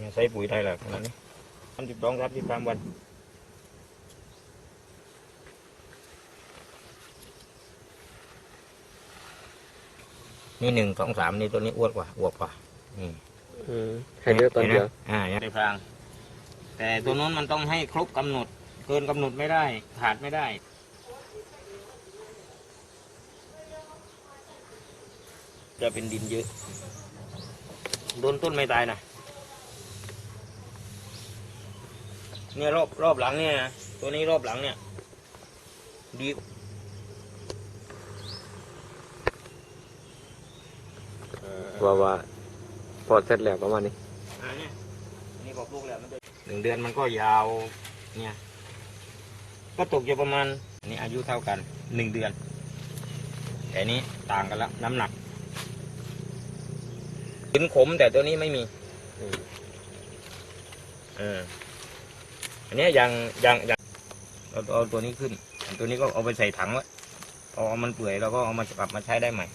เนี่ยใส่ปุ๋ยไทยแหละขนาดนี้อันสิบสองครับสิบสามวันนี่หนึ่งสองสามนี่ตัวนี้อ้วนกว่าอวบกว่านี่อืมให้เลือกตอนเดียวอ่าในพราง แต่ตัวนู้นมันต้องให้ครบกำหนด เกินกำหนดไม่ได้ ขาดไม่ได้จะเป็นดินเยอะโดนต้นไม่ตายนะ เนี่ยรอบรอบหลังเนี่ยนะตัวนี้รอบหลังเนี่ยดีว่าว่าพอเสร็จแล้วประมาณนี้อันเนี้ยอันนี้บอกลูกแล้วมันจะหนึ่งเดือนมันก็ยาวเนี่ย ก็ตกอยู่ประมาณอันนี้อายุเท่ากันหนึ่งเดือนแต่อันนี้ต่างกันละน้ำหนักถึงขมแต่ตัวนี้ไม่มีอืมเออ อันเนี้ยยังยังยังเราเอาตัวนี้ขึ้นอันตัวนี้ก็เอาไปใส่ถังไว้พอเอามันเปื่อยเราก็เอามากลับมาใช้ได้ใหม่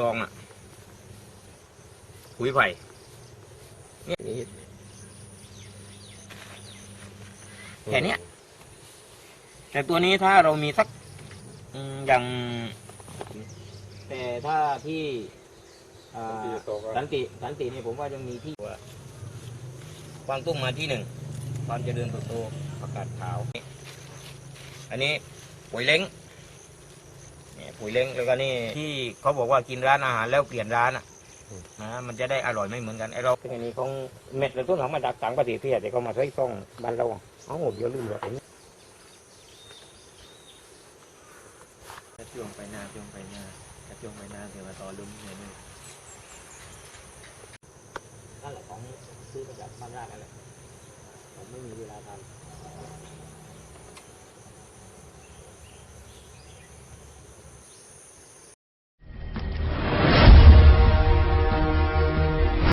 ลองอะปุ๋ยไผ่นี่แค่เนี้ยแต่ตัวนี้ถ้าเรามีสักอืมอย่าง แต่ถ้าที่อ่าสันติสันตินี่ผมว่ายังมีที่ วาควางตุ้งมาที่หนึ่งความเจริญเติบโตประกาศขาว อันนี้ปุ๋ยเล้งเนี่ยปุ๋ยเล้งแล้วก็นี่ที่เขาบอกว่ากินร้านอาหารแล้วเปลี่ยนร้านอะนะมันจะได้อร่อยไม่เหมือนกันไอเราเป็นอันนี้ของเม็ดและต้นของมาจากต่างประเทศที่แต่เขามาใช้ซ่องบ้านเราเอ้าเดี๋ยวลืมว่าผมช่วงไปหน้าช่วงไปหน้าถ้าช่วงไปหน้าเดี๋ยวมาต่อลุ้มเนี่ยนี่นั่นแหละของ ซื้อมาจากบ้านญากนั่นแหละผมไม่มีเวลาทำ